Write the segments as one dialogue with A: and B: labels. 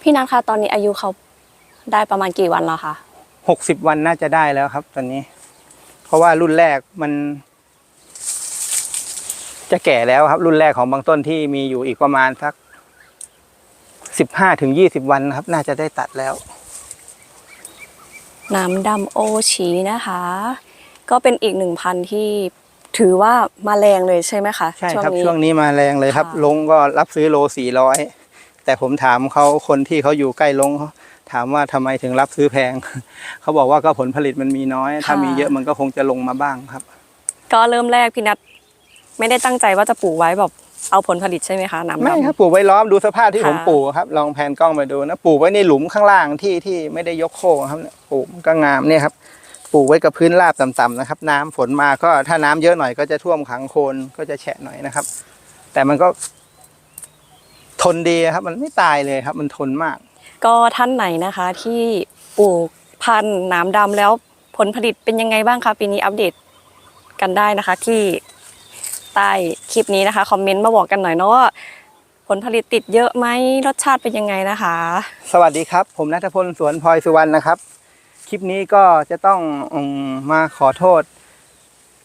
A: พี่นัทคะตอนนี้อายุเขาได้ประมาณกี่วันแล้วคะ
B: หกสิบวันน่าจะได้แล้วครับ ตอนนี้ เพราะว่ารุ่นแรกมัน จะแก่แล้วครับ รุ่นแรกของบางต้นที่มีอยู่อีกประมาณสักสิบห้าถึงยี่สิบวันนะครับ น่าจะได้ตัดแล้ว
A: น้ำดำโอชีนะคะ ก็เป็นอีกหนึ่งพันธุ์ที่ถือว่ามาแรงเลยใช่ไหมคะ
B: ใช่
A: ช่วง
B: ครับ
A: นี้
B: ช่วงนี้มาแรงเลยครับ
A: ค่ะ
B: ลงก็รับซื้อโลสี่ร้อย แต่ผมถามเขาคนที่เขาอยู่ใกล้ลงเขาถามว่าทำไมถึงรับซื้อแพง เขาบอกว่าก็ผลผลิตมันมีน้อย ถ้ามีเยอะมันก็คงจะลงมาบ้างครับ
A: ก็เริ่มแรกพี่นัทไม่ได้ตั้งใจว่าจะปลูกไว้แบบเอาผลผลิตใช่ไหมคะน้ำดำ
B: ไม่ครับปลูกไว้ล้อมดูสภาพที่
A: ค่ะ
B: ผมปลูกครับ ลองแผนกล้องมาดูนะปลูกไว้ในหลุมข้างล่างที่ที่ไม่ได้ยกโค้งครับเนี่ยปลูกมันก็งามเนี่ยครับปลูกไว้กับพื้นราบต่ำๆนะครับ น้ำฝนมาก็ถ้าน้ำเยอะหน่อยก็จะท่วมขังโคนก็จะแฉะหน่อยนะครับ แต่มันก็ ทนดีครับ มันไม่ตายเลยครับ มันทนมาก
A: ก็ท่านไหนนะคะที่ปลูกพันธุ์น้ำดำแล้วผลผลิตเป็นยังไงบ้างคะปีนี้อัปเดตกันได้นะคะ ที่ใต้คลิปนี้นะคะคอมเมนต์มาบอกกันหน่อยเนาะว่าผลผลิตติดเยอะไหมรสชาติเป็นยังไงนะคะ
B: สวัสดีครับ ผมนัทพลสวนพลอยสุวรรณนะครับ คลิปนี้ก็จะต้องอมมาขอโทษ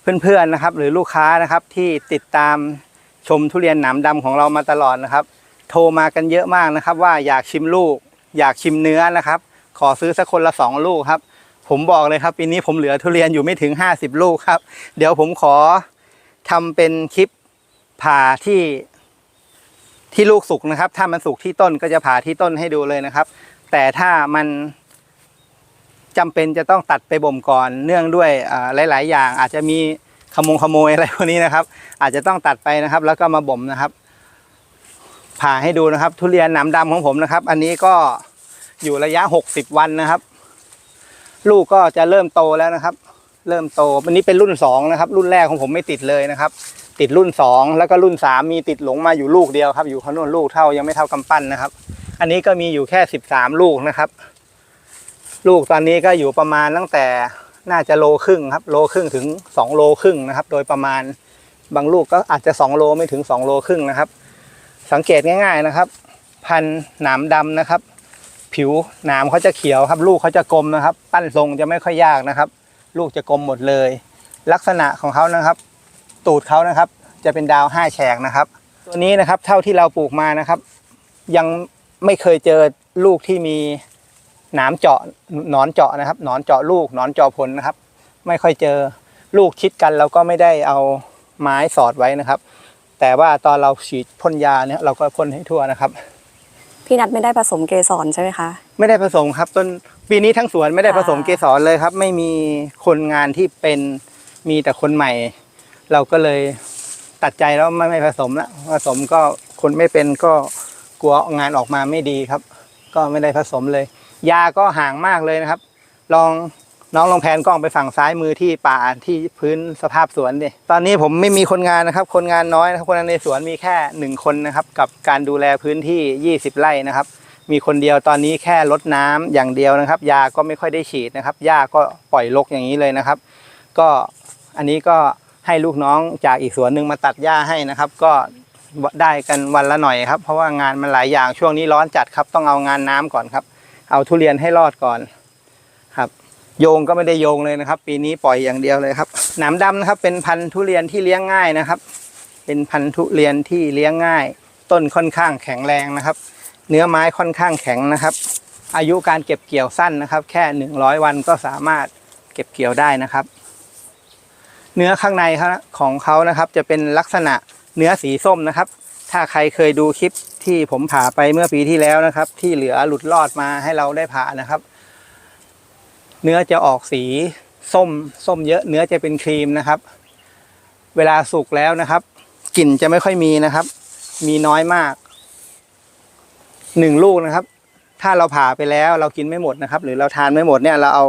B: เพื่อนๆนะครับ หรือลูกค้านะครับที่ติดตามชมทุเรียนหนามดำของเรามาตลอดนะครับ โทรมากันเยอะมากนะครับ ว่าอยากชิมลูก อยากชิมเนื้อนะครับ ขอซื้อสักคนละสองลูกครับ ผมบอกเลยครับปีนี้ผมเหลือทุเรียนอยู่ไม่ถึงห้าสิบลูกครับ เดี๋ยวผมขอทำเป็นคลิปผ่าที่ที่ลูกสุกนะครับ ถ้ามันสุกที่ต้นก็จะผ่าที่ต้นให้ดูเลยนะครับ แต่ถ้ามันจำเป็นจะต้องตัดไปบ่มก่อนเนื่องด้วยหลาย ๆ อย่างอาจจะมีขโมงขโมยอะไรพวกนี้นะครับ อาจจะต้องตัดไปนะครับ แล้วก็มาบ่มนะครับ ผ่าให้ดูนะครับ ทุเรียนหนามดำของผมนะครับ อันนี้ก็อยู่ระยะหกสิบวันนะครับ ลูกก็จะเริ่มโตแล้วนะครับ เริ่มโตอันนี้เป็นรุ่นสองนะครับ รุ่นแรกของผมไม่ติดเลยนะครับ ติดรุ่นสองแล้วก็รุ่นสามมีติดหลงมาอยู่ลูกเดียวครับ อยู่ข้างโน้นลูกเท่ายังไม่เท่ากำปั้นนะครับ อันนี้ก็มีอยู่แค่สิบสามลูกนะครับ ลูกตอนนี้ก็อยู่ประมาณตั้งแต่น่าจะโลครึ่งครับ โลครึ่งถึงสองโลครึ่งนะครับ โดยประมาณบางลูกก็อาจจะสองโลไม่ถึงสองโลครึ่งนะครับ สังเกตง่ายๆนะครับ พันหนามดำนะครับ ผิวหนามเขาจะเขียวครับ ลูกเขาจะกลมนะครับ ปั้นทรงจะไม่ค่อยยากนะครับ ลูกจะกลมหมดเลย ลักษณะของเขานะครับ ตูดเขานะครับ จะเป็นดาวห้าแฉกนะครับ ตัวนี้นะครับเท่าที่เราปลูกมานะครับ ยังไม่เคยเจอลูกที่มีหนามเจาะหนอนเจาะนะครับ หนอนเจาะลูกหนอนเจาะผลนะครับ ไม่ค่อยเจอลูกชิดกันเราก็ไม่ได้เอาไม้สอดไว้นะครับ แต่ว่าตอนเราฉีดพ่นยาเนี่ยเราก็พ่นให้ทั่วนะครับ
A: พี่นัทไม่ได้ผสมเกสรใช่ไหมคะ
B: ไม่ได้ผสมครับต้นปีนี้ทั้งสวนไม่ได้ผสม
A: ค่ะ
B: เกสรเลยครับ ไม่มีคนงานที่เป็นมีแต่คนใหม่ เราก็เลยตัดใจแล้วไม่ไม่ผสมละผสมก็คนไม่เป็นก็กลัวงานออกมาไม่ดีครับ ก็ไม่ได้ผสมเลย ยาก็ห่างมากเลยนะครับ ลอง น้องลองแผนกล้องไปฝั่งซ้ายมือที่ป่าที่พื้นสภาพสวนดิตอนนี้ผมไม่มีคนงานนะครับ คนงานน้อยนะครับคนงานในสวนมีแค่หนึ่งคนนะครับกับการดูแลพื้นที่ 20 ไร่นะครับ มีคนเดียวตอนนี้แค่ลดน้ำอย่างเดียวนะครับ ยาก็ไม่ค่อยได้ฉีดนะครับหญ้าก็ปล่อยรกอย่างนี้เลยนะครับ ก็อันนี้ก็ให้ลูกน้องจากอีกสวนหนึ่งมาตัดหญ้าให้นะครับ ก็ได้กันวันละหน่อยครับ เพราะว่างานมันหลายอย่างช่วงนี้ร้อนจัดครับต้องเอางานน้ำก่อนครับ เอาทุเรียนให้รอดก่อน โยงก็ไม่ได้โยงเลยนะครับ ปีนี้ปล่อยอย่างเดียวเลยครับหนามดำนะครับ เป็นพันธุ์ทุเรียนที่เลี้ยงง่ายนะครับ เป็นพันธุ์ทุเรียนที่เลี้ยงง่าย ต้นค่อนข้างแข็งแรงนะครับ เนื้อไม้ค่อนข้างแข็งนะครับ อายุการเก็บเกี่ยวสั้นนะครับ แค่หนึ่งร้อยวันก็สามารถเก็บเกี่ยวได้นะครับ เนื้อข้างในของเขานะครับ จะเป็นลักษณะเนื้อสีส้มนะครับ ถ้าใครเคยดูคลิปที่ผมผ่าไปเมื่อปีที่แล้วนะครับ ที่เหลือหลุดรอดมาให้เราได้ผ่านะครับ เนื้อจะออกสีส้มส้มเยอะเนื้อจะเป็นครีมนะครับ เวลาสุกแล้วนะครับ กลิ่นจะไม่ค่อยมีนะครับ มีน้อยมากหนึ่งลูกนะครับ ถ้าเราผ่าไปแล้วเรากินไม่หมดนะครับ หรือเราทานไม่หมดเนี่ยเราเอา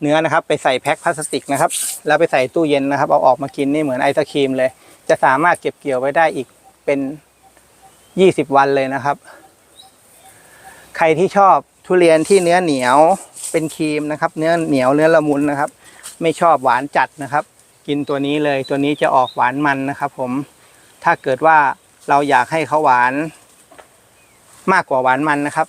B: เนื้อนะครับ ไปใส่แพ็คพลาสติกนะครับ แล้วไปใส่ตู้เย็นนะครับ เอาออกมากินนี่เหมือนไอศครีมเลย จะสามารถเก็บเกี่ยวไว้ได้อีกเป็นยี่สิบวันเลยนะครับ ใครที่ชอบ ทุเรียนที่เนื้อเหนียวเป็นครีมนะครับ เนื้อเหนียวเนื้อละมุนนะครับ ไม่ชอบหวานจัดนะครับ กินตัวนี้เลยตัวนี้จะออกหวานมันนะครับ ผมถ้าเกิดว่าเราอยากให้เขาหวาน มากกว่าหวานมันนะครับ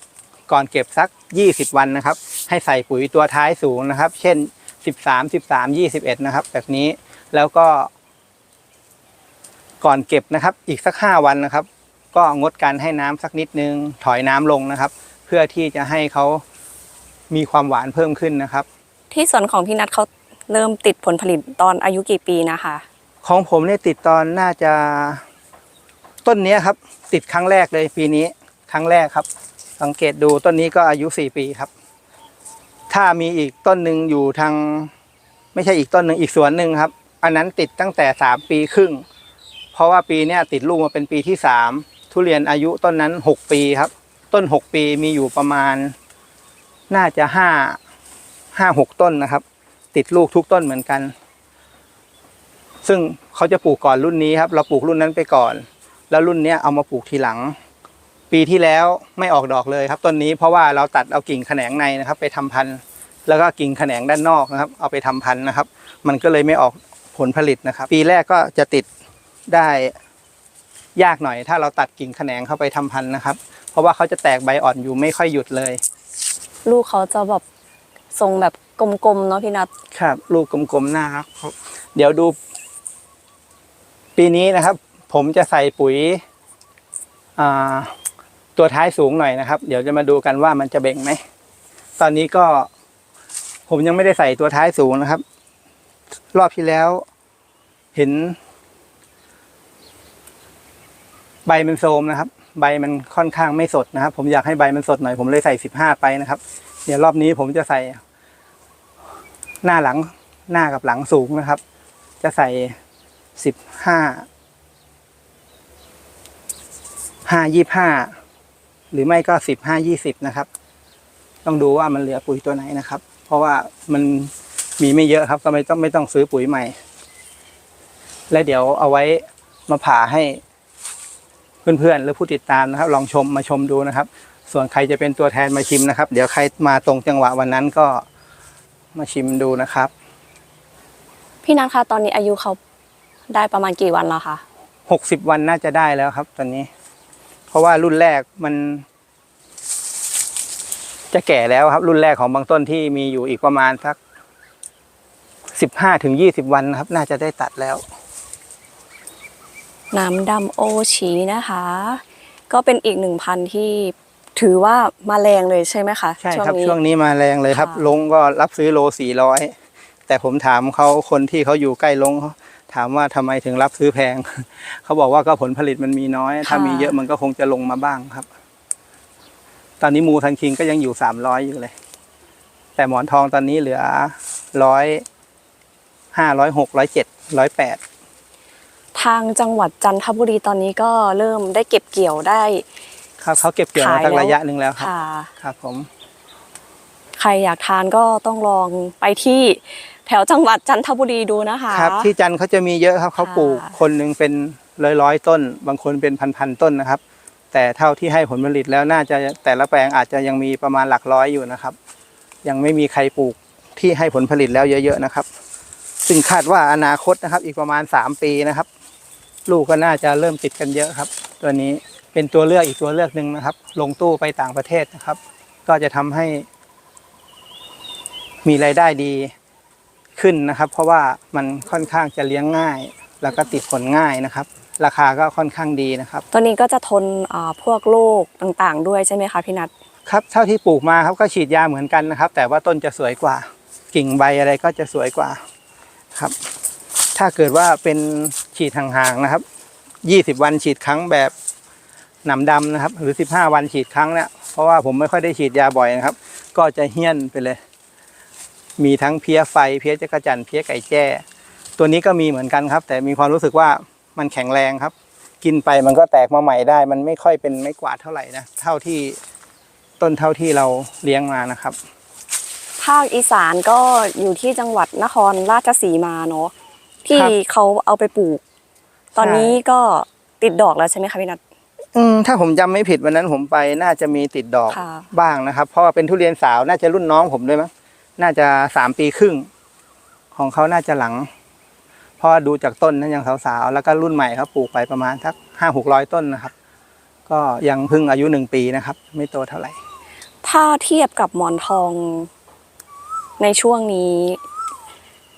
B: ก่อนเก็บสัก 20 วันนะครับ ให้ใส่ปุ๋ยตัวท้ายสูงนะครับ เช่น 13 13 21 นะครับ แบบนี้แล้วก็ ก่อนเก็บนะครับ อีกสัก 5 วันนะครับ ก็งดการให้น้ำสักนิดนึง ถอยน้ำลงนะครับ เพื่อที่จะให้เขามีความหวานเพิ่มขึ้นนะครับ
A: ที่สวนของพี่นัทเขาเริ่มติดผลผลิตตอนอายุกี่ปีนะคะ
B: ของผมเนี่ยติดตอนน่าจะต้นเนี้ยครับ ติดครั้งแรกเลยปีนี้ครั้งแรกครับ สังเกตดูต้นนี้ก็อายุสี่ปีครับ ถ้ามีอีกต้นหนึ่งอยู่ทาง ไม่ใช่อีกต้นหนึ่งอีกสวนหนึ่งครับ อันนั้นติดตั้งแต่สามปีครึ่ง เพราะว่าปีเนี้ยติดลูกมาเป็นปีที่สามทุเรียนอายุต้นนั้นหกปีครับ ต้นหกปีมีอยู่ประมาณ น่าจะห้าห้าหกต้นนะครับ ติดลูกทุกต้นเหมือนกัน ซึ่งเขาจะปลูกก่อนรุ่นนี้ครับ เราปลูกรุ่นนั้นไปก่อน แล้วรุ่นเนี้ยเอามาปลูกทีหลัง ปีที่แล้วไม่ออกดอกเลยครับต้นนี้เพราะว่าเราตัดเอากิ่งแขนงในนะครับ ไปทำพันธุ์แล้วก็กิ่งแขนงด้านนอกนะครับ เอาไปทำพันธุ์นะครับ มันก็เลยไม่ออกผลผลิตนะครับ ปีแรกก็จะติดได้ ยากหน่อย ถ้าเราตัดกิ่งแขนงเข้าไปทำพันธุ์นะครับ เพราะว่าเขาจะแตกใบอ่อนอยู่ไม่ค่อยหยุดเลย
A: ลูกเขาจะแบบทรงแบบกลมๆเนาะพี่นัท
B: ครับ ลูกกลมๆหน้าครับเดี๋ยวดู ปีนี้นะครับ ผมจะใส่ปุ๋ยอ่าตัวท้ายสูงหน่อยนะครับ เดี๋ยวจะมาดูกันว่ามันจะเบ่งไหมตอนนี้ก็ ผมยังไม่ได้ใส่ตัวท้ายสูงนะครับ รอบที่แล้ว เห็น ใบมันโทรมนะครับ ใบมันค่อนข้างไม่สดนะครับ ผมอยากให้ใบมันสดหน่อยผมเลยใส่สิบห้าไปนะครับ เดี๋ยวรอบนี้ผมจะใส่ หน้าหลังหน้ากับหลังสูงนะครับ จะใส่สิบห้าห้ายี่ห้าหรือไม่ก็สิบห้ายี่สิบนะครับ ต้องดูว่ามันเหลือปุ๋ยตัวไหนนะครับ เพราะว่ามันมีไม่เยอะครับ ก็ไม่ต้องไม่ต้องซื้อปุ๋ยใหม่ และเดี๋ยวเอาไว้มาผ่าให้ เพื่อนๆหรือผู้ติดตามนะครับ ลองชมมาชมดูนะครับ ส่วนใครจะเป็นตัวแทนมาชิมนะครับ เดี๋ยวใครมาตรงจังหวะวันนั้นก็มาชิมดูนะครับ
A: พี่นัทคะตอนนี้อายุเขาได้ประมาณกี่วันแล้วคะ
B: หกสิบวันน่าจะได้แล้วครับ ตอนนี้ เพราะว่ารุ่นแรกมัน จะแก่แล้วครับ รุ่นแรกของบางต้นที่มีอยู่อีกประมาณสักสิบห้าถึงยี่สิบวันนะครับ น่าจะได้ตัดแล้ว
A: น้ำดำโอชีนะคะ ก็เป็นอีกหนึ่งพันธุ์ที่ถือว่ามาแรงเลยใช่ไหมคะ
B: ใช่ครับ
A: นี้
B: ช่วงนี้มาแรงเลยครับ
A: ค่ะ
B: ลงก็รับซื้อโลสี่ร้อยแต่ผมถามเขาคนที่เขาอยู่ใกล้ลงเขาถามว่าทำไมถึงรับซื้อแพง เขาบอกว่าก็ผลผลิตมันมีน้อย ถ้ามีเยอะมันก็คงจะลงมาบ้างครับ ตอนนี้มูทันคิงก็ยังอยู่สามร้อยอยู่เลย แต่หมอนทองตอนนี้เหลือร้อยห้าร้อยหกร้อยเจ็ดร้อยแปด
A: ทางจังหวัดจันทบุรีตอนนี้ก็เริ่มได้เก็บเกี่ยวได้
B: ครับเขาเก็บเกี่ยวมา
A: ขาย
B: สัก
A: แล้ว
B: ระยะหนึ่งแล้วครับ
A: ค่ะ
B: ครับผม
A: ใครอยากทานก็ต้องลองไปที่แถวจังหวัดจันทบุรีดูนะคะ
B: ครับที่จันทร์เขาจะมีเยอะครับเขา
A: ค่ะ
B: ปลูกคนหนึ่งเป็นร้อยร้อยๆต้น บางคนเป็นพันพันๆต้นนะครับ แต่เท่าที่ให้ผลผลิตแล้วน่าจะแต่ละแปลงอาจจะยังมีประมาณหลักร้อยอยู่นะครับ ยังไม่มีใครปลูกที่ให้ผลผลิตแล้วเยอะๆนะครับ ซึ่งคาดว่าอนาคตนะครับ อีกประมาณสามปีนะครับ ลูกก็น่าจะเริ่มติดกันเยอะครับ ตัวนี้เป็นตัวเลือกอีกตัวเลือกหนึ่งนะครับ ลงตู้ไปต่างประเทศนะครับ ก็จะทำให้ มีรายได้ดีขึ้นนะครับ เพราะว่ามันค่อนข้างจะเลี้ยงง่าย แล้วก็ติดผลง่ายนะครับ ราคาก็ค่อนข้างดีนะครับ
A: ตัวนี้ก็จะทนอ่าพวกโรคต่างๆ ด้วยใช่ไหมคะพี่นัท
B: ครับเท่าที่ปลูกมาครับก็ฉีดยาเหมือนกันนะครับ แต่ว่าต้นจะสวยกว่า กิ่งใบอะไรก็จะสวยกว่าครับ ถ้าเกิดว่าเป็นฉีดห่างๆนะครับยี่สิบวันฉีดครั้งแบบหนำดำนะครับ หรือสิบห้าวันฉีดครั้งเนี่ยเพราะว่าผมไม่ค่อยได้ฉีดยาบ่อยนะครับ ก็จะเฮี้ยนไปเลย มีทั้งเพี้ยไฟเพี้ยจักรจันเพี้ยไก่แจ้ ตัวนี้ก็มีเหมือนกันครับ แต่มีความรู้สึกว่ามันแข็งแรงครับ กินไปมันก็แตกมาใหม่ได้ มันไม่ค่อยเป็นไม้กวาดเท่าไหร่นะเท่าที่ต้นเท่าที่เราเลี้ยงมานะครับ
A: ภาคอีสานก็อยู่ที่จังหวัดนครราชสีมาเนาะ ที่
B: ครับ
A: เขาเอาไปปลูก ตอนนี้ก็ติดดอกแล้วใช่ไหมคะพี่นัท
B: อืมถ้าผมจำไม่ผิดวันนั้นผมไปน่าจะมีติดดอก
A: ค่ะ
B: บ้างนะครับ เพราะว่าเป็นทุเรียนสาวน่าจะรุ่นน้องผมด้วยมั้งน่าจะสามปีครึ่ง ของเขาน่าจะหลังเพราะว่าดูจากต้นนั้นยังสาวๆแล้วก็รุ่นใหม่เขาปลูกไปประมาณสักห้าหกร้อยต้นนะครับ ก็ยังเพิ่งอายุหนึ่งปีนะครับ ไม่โตเท่าไหร่
A: ถ้าเทียบกับหมอนทองในช่วงนี้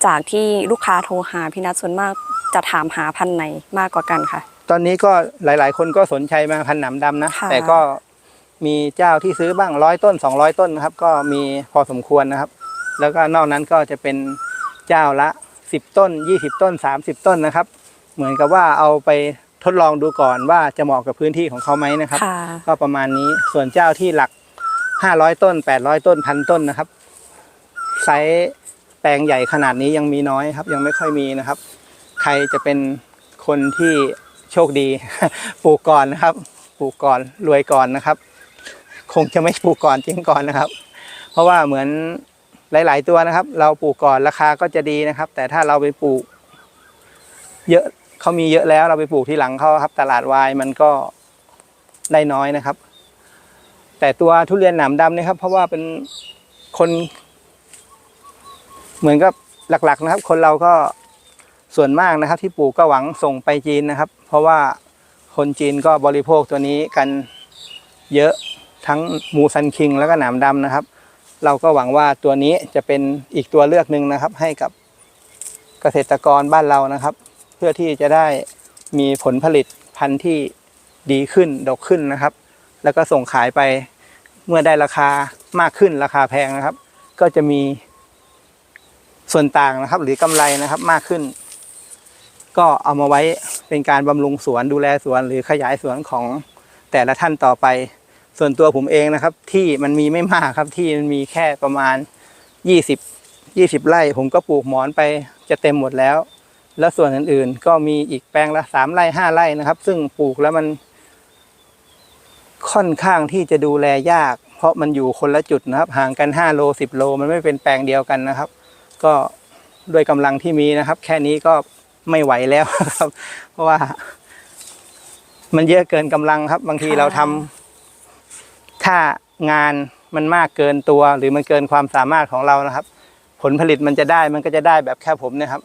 A: จากที่ลูกค้าโทรหาพี่นัทส่วนมากจะถามหาพันธุ์ไหนมากกว่ากันค่ะ
B: ตอนนี้ก็หลาย ๆ คนก็สนใจมาพันธุ์หนามดำนะ
A: ค่ะ
B: แต่ก็มีเจ้าที่ซื้อบ้างร้อยต้น 200 ต้นนะครับ ก็มีพอสมควรนะครับ แล้วก็นอกนั้นก็จะเป็นเจ้าละ 10 ต้น 20 ต้น 30 ต้นนะครับ เหมือนกับว่าเอาไปทดลองดูก่อนว่าจะเหมาะกับพื้นที่ของเขาไหมนะครับ
A: ค่ะ
B: ก็ประมาณนี้ส่วนเจ้าที่หลัก 500 ต้น 800 ต้นพันต้นนะครับ ไซส์ แปลงใหญ่ขนาดนี้ยังมีน้อยครับ ยังไม่ค่อยมีนะครับ ใครจะเป็นคนที่โชคดี ปลูกก่อนนะครับ ปลูกก่อนรวยก่อนนะครับ คงจะไม่ปลูกก่อนจริงก่อนนะครับ เพราะว่าเหมือนหลาย ๆ ตัวนะครับ เราปลูกก่อนราคาก็จะดีนะครับ แต่ถ้าเราไปปลูก เยอะเขามีเยอะแล้วเราไปปลูกที่หลังเขาครับ ตลาดวายมันก็ได้น้อยนะครับ แต่ตัวทุเรียนหนามดำนี่ยครับ เพราะว่าเป็นคน เหมือนกับหลักๆนะครับ คนเราก็ส่วนมากนะครับ ที่ปลูกก็หวังส่งไปจีนนะครับ เพราะว่าคนจีนก็บริโภคตัวนี้กันเยอะทั้งมูซันคิงแล้วก็หนามดำนะครับ เราก็หวังว่าตัวนี้จะเป็นอีกตัวเลือกหนึ่งนะครับ ให้กับเกษตรกรบ้านเรานะครับ เพื่อที่จะได้มีผลผลิตพันธุ์ที่ดีขึ้นดกขึ้นนะครับ แล้วก็ส่งขายไปเมื่อได้ราคามากขึ้นราคาแพงนะครับ ก็จะมี ส่วนต่างนะครับ หรือกำไรนะครับมากขึ้น ก็เอามาไว้เป็นการบำรุงสวนดูแลสวนหรือขยายสวนของแต่ละท่านต่อไป ส่วนตัวผมเองนะครับ ที่มันมีไม่มากครับที่มันมีแค่ประมาณยี่สิบยี่สิบไร่ ผมก็ปลูกหมอนไปจะเต็มหมดแล้ว แล้วส่วนอื่นๆ ก็มีอีกแปลงละสามไร่ห้าไร่นะครับ ซึ่งปลูกแล้วมันค่อนข้างที่จะดูแลยาก เพราะมันอยู่คนละจุดนะครับ ห่างกัน 5 โล 10 โล มันไม่เป็นแปลงเดียวกันนะครับ ก็ด้วยกำลังที่มีนะครับ แค่นี้ก็ไม่ไหวแล้วครับ เพราะว่า มันเยอะเกินกำลังครับ บางที
A: ค่ะ
B: เราทำถ้างานมันมากเกินตัว หรือมันเกินความสามารถของเรานะครับ ผลผลิตมันจะได้มันก็จะได้แบบแค่ผมเนะครับ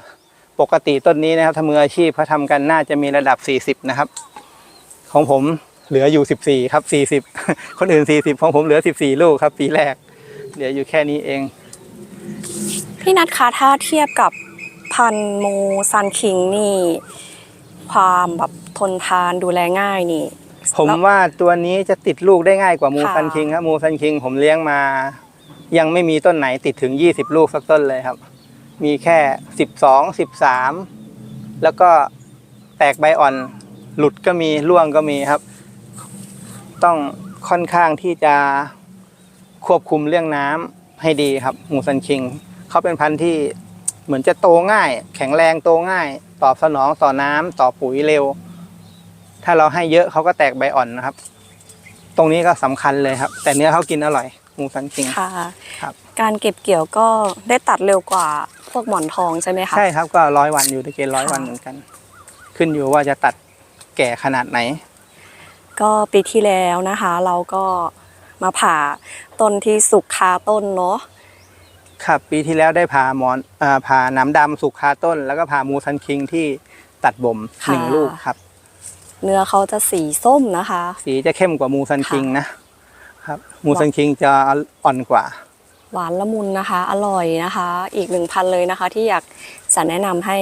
B: ปกติต้นนี้นะครับถ้ามืออาชีพเขาทำกันน่าจะมีระดับ 40 นะครับ ของผมเหลืออยู่ 14 ครับ 40 คนอื่น 40 ของผมเหลือ 14 ลูกครับ ปีแรก เหลืออยู่แค่นี้เอง
A: พี่นัทคะถ้าเทียบกับพันธุ์โมซันคิงนี่ ความแบบทนทานดูแลง่ายนี่
B: ผม
A: แล้ว
B: ว่าตัวนี้จะติดลูกได้ง่ายกว่ามู
A: ค่ะ
B: ซันคิงครับมูซันคิงผมเลี้ยงมา ยังไม่มีต้นไหนติดถึง 20 ลูกสักต้นเลยครับ มีแค่ 12 13 แล้วก็แตกใบอ่อน หลุดก็มีร่วงก็มีครับ ต้องค่อนข้างที่จะควบคุมเรื่องน้ำให้ดีครับ มูซันคิง เขาเป็นพันธุ์ที่เหมือนจะโตง่าย แข็งแรงโตง่าย ตอบสนองต่อน้ำต่อปุ๋ยเร็ว ถ้าเราให้เยอะเขาก็แตกใบอ่อนนะครับ ตรงนี้ก็สำคัญเลยครับ แต่เนื้อเขากินอร่อยมูซันคิง
A: ค่ะ
B: ครับ
A: การเก็บเกี่ยวก็ได้ตัดเร็วกว่าพวกหมอนทองใช่ไหมคะ
B: ใช่ครับก็ร้อยวันอยู่ในเกณฑ์ร้อย
A: ค่ะ
B: วันเหมือนกัน ขึ้นอยู่ว่าจะตัดแก่ขนาดไหน
A: ก็ปีที่แล้วนะคะ เราก็มาผ่าต้นที่สุกคาต้นเนาะ
B: ครับปีที่แล้วได้ผ่าหมอนอ่าผ่าน้ำดำสุกคาต้น แล้วก็ผ่ามูซันคิงที่ตัดบ่มหนึ่งลูกครับ
A: เนื้อเขาจะสีส้มนะคะ
B: สีจะเข้มกว่ามูซันคิงนะครับ มูซันคิงจะอ่อนกว่า
A: หวานละมุนนะคะ อร่อยนะคะ อีกหนึ่งพันเลยนะคะ ที่อยากจะแนะนำให้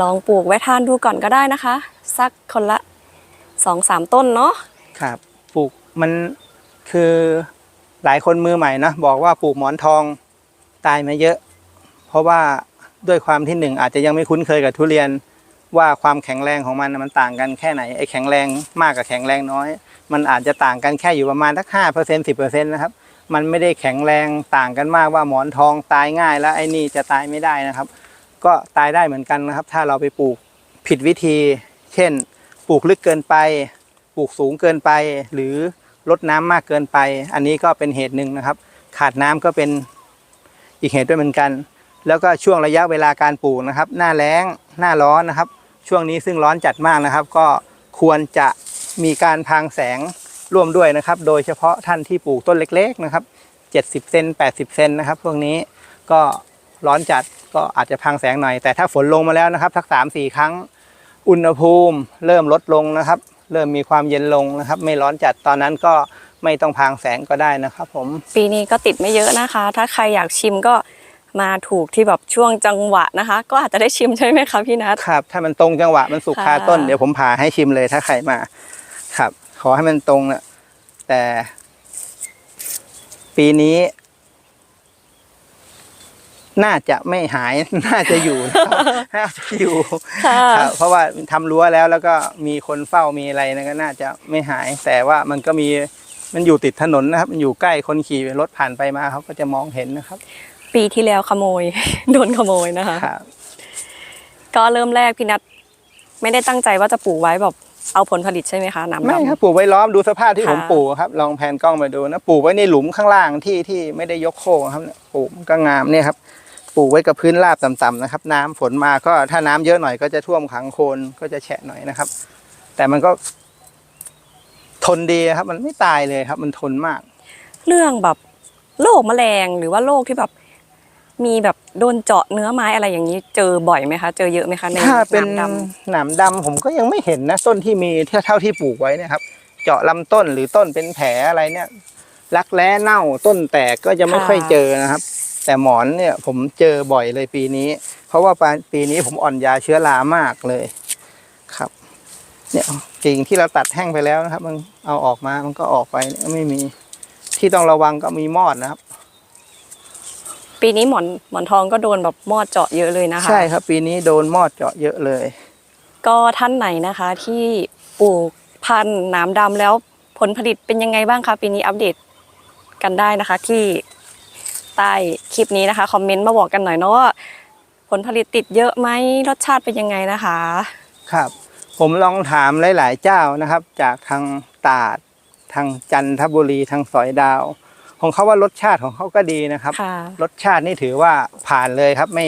A: ลองปลูกไว้ทานดูก่อนก็ได้นะคะ สักคนละสองสามต้นเนาะ
B: ครับปลูกมันคือหลายคนมือใหม่นะบอกว่าปลูกหมอนทอง ตายมาเยอะ เพราะว่าด้วยความที่หนึ่งอาจจะยังไม่คุ้นเคยกับทุเรียนว่าความแข็งแรงของมันมันต่างกันแค่ไหนไอ้แข็งแรงมากกับแข็งแรงน้อย มันอาจจะต่างกันแค่อยู่ประมาณสักห้าเปอร์เซ็นสิบเปอร์เซ็นต์นะครับมันไม่ได้แข็งแรงต่างกันมากว่าหมอนทองตายง่ายแล้วไอ้นี่จะตายไม่ได้นะครับ ก็ตายได้เหมือนกันนะครับ ถ้าเราไปปลูกผิดวิธี เช่น ปลูกลึกเกินไป ปลูกสูงเกินไป หรือลดน้ำมากเกินไป อันนี้ก็เป็นเหตุหนึ่งนะครับ ขาดน้ำก็เป็น อีกเหตุด้วยเหมือนกัน แล้วก็ช่วงระยะเวลาการปลูกนะครับ หน้าแล้งหน้าร้อนนะครับ ช่วงนี้ซึ่งร้อนจัดมากนะครับ ก็ควรจะมีการพรางแสงร่วมด้วยนะครับ โดยเฉพาะท่านที่ปลูกต้นเล็ก ๆ นะครับ70เซน80เซนนะครับ พวกนี้ก็ร้อนจัดก็อาจจะพรางแสงหน่อย แต่ถ้าฝนลงมาแล้วนะครับสักสามสี่ครั้ง อุณหภูมิ เริ่มลดลงนะครับ เริ่มมีความเย็นลงนะครับ ไม่ร้อนจัดตอนนั้นก็ ไม่ต้องพรางแสงก็ได้นะครับผม
A: ปีนี้ก็ติดไม่เยอะนะคะ ถ้าใครอยากชิมก็มาถูกที่แบบช่วงจังหวะนะคะ ก็อาจจะได้ชิมใช่ไหมคะพี่นัท
B: ครับถ้ามันตรงจังหวะมันสุก
A: ค่ะ
B: คาต้นเดี๋ยวผมผ่าให้ชิมเลยถ้าใครมา ครับ ขอให้มันตรงนะแต่ ปีนี้ น่าจะไม่หายน่าจะอยู่นะครับน่าจะอยู่
A: ค่ะ
B: ครับเพราะว่าทำรั้วแล้วแล้วก็มีคนเฝ้ามีอะไรนะก็น่าจะไม่หาย แต่ว่ามันก็มี มันอยู่ติดถนนนะครับ มันอยู่ใกล้คนขี่รถผ่านไปมาเขาก็จะมองเห็นนะครับ
A: ปีที่แล้วขโมย โดนขโมยนะคะ
B: ครับ
A: ก็เริ่มแรกพี่นัทไม่ได้ตั้งใจว่าจะปลูกไว้แบบเอาผลผลิตใช่ไหมคะน้ำ
B: ไม่
A: ดำ
B: ครับปลูกไว้ล้อมดูสภาพที่
A: ค่ะ
B: ผมปลูกครับ ลองแผนกล้องมาดูนะปลูกไว้ในหลุมข้างล่างที่ที่ไม่ได้ยกโค้งครับเนี่ยปลูกมันก็งามเนี่ยครับปลูกไว้กับพื้นราบต่ำๆนะครับ น้ำฝนมาก็ถ้าน้ำเยอะหน่อยก็จะท่วมขังโคนก็จะแฉะหน่อยนะครับ แต่มันก็ ทนดีครับ มันไม่ตายเลยครับ มันทนมาก
A: เรื่องแบบโรคแมลงหรือว่าโรคที่แบบ มีแบบโดนเจาะเนื้อไม้อะไรอย่างนี้ เจอบ่อยไหมคะ เจอเยอะไหมคะใน
B: ถ้าเป็น
A: น้ำด
B: หนามดำผมก็ยังไม่เห็นนะ ต้นที่มีเท่าเท่าที่ปลูกไว้เนะครับ เจาะลำต้นหรือต้นเป็นแผลอะไรเนี่ยรักแร้เน่าต้นแตกก็จะไม่ค่อยเจอนะครับ แต่หมอนเนี่ยผมเจอบ่อยเลยปีนี้ เพราะว่าปีนี้ผมอ่อนยาเชื้อรามากเลยครับ เนี่ยกิ่งที่เราตัดแห้งไปแล้วนะครับ มันเอาออกมามันก็ออกไปเนี่ยไม่มีที่ต้องระวังก็มีมอดนะครับำ
A: ปีนี้หมอนหมอนทองก็โดนแบบมอดเจาะเยอะเลยนะคะ
B: ใช่ครับ ปีนี้โดนมอดเจาะเยอะเลย
A: ก็ท่านไหนนะคะ ที่ปลูกพันธุ์หน้ำดำแล้วผลผลิตเป็นยังไงบ้างคะปีนี้อัปเดตกันได้นะคะ ที่ใต้คลิปนี้นะคะคอมเมนต์มาบอกกันหน่อยเนาะว่าผลผลิตติดเยอะไหมรสชาติเป็นยังไงนะคะ
B: ครับ ผมลองถามหลาย ๆ เจ้านะครับ จากทางตราดทางจันทบุรีทางสอยดาว ของเขาว่ารสชาติของเขาก็ดีนะครับ
A: ค่ะ
B: รสชาตินี่ถือว่าผ่านเลยครับไม่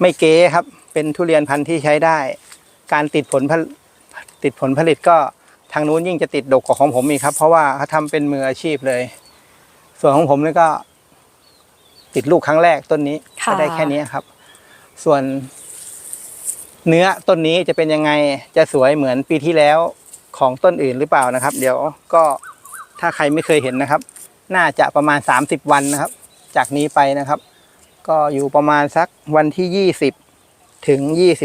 B: ไม่เก๊ครับ เป็นทุเรียนพันธุ์ที่ใช้ได้ การติดผลผลติดผลผลิตก็ทางนู้นยิ่งจะติดดกกว่าของผมอีกครับ เพราะว่าเขาทำเป็นมืออาชีพเลย ส่วนของผมนี่ก็ ติดลูกครั้งแรกต้นนี้
A: ค่ะ
B: ก็ได้แค่นี้ครับ ส่วน เนื้อต้นนี้จะเป็นยังไงจะสวยเหมือนปีที่แล้วของต้นอื่นหรือเปล่านะครับ เดี๋ยวก็ถ้าใครไม่เคยเห็นนะครับ น่าจะประมาณ 30 วันนะครับ จากนี้ไปนะครับ ก็อยู่ประมาณสักวันที่ 20 ถึง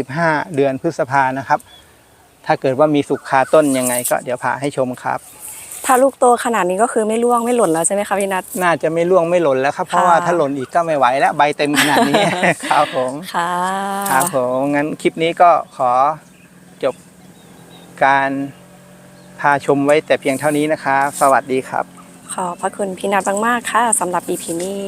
B: 25 เดือนพฤษภานะครับ ถ้าเกิดว่ามีสุกคาต้นยังไง ก็เดี๋ยวพาให้ชมครับ
A: ถ้าลูกโตขนาดนี้ก็คือไม่ร่วงไม่หล่นแล้วใช่ไหมคะพี่นัท
B: น่าจะไม่ร่วงไม่หล่นแล้วครับ เพราะว่า
A: ค่ะ
B: ถ้าหล่นอีกก็ไม่ไหวแล้วใบเต็มขนาดนี้ ครับผม
A: ค่ะ
B: ครับผมงั้นคลิปนี้ก็ขอจบการพาชมไว้แต่เพียงเท่านี้นะครับสวัสดีครับ
A: ขอบพระคุณพี่นัทมากๆค่ะสำหรับ EP นี้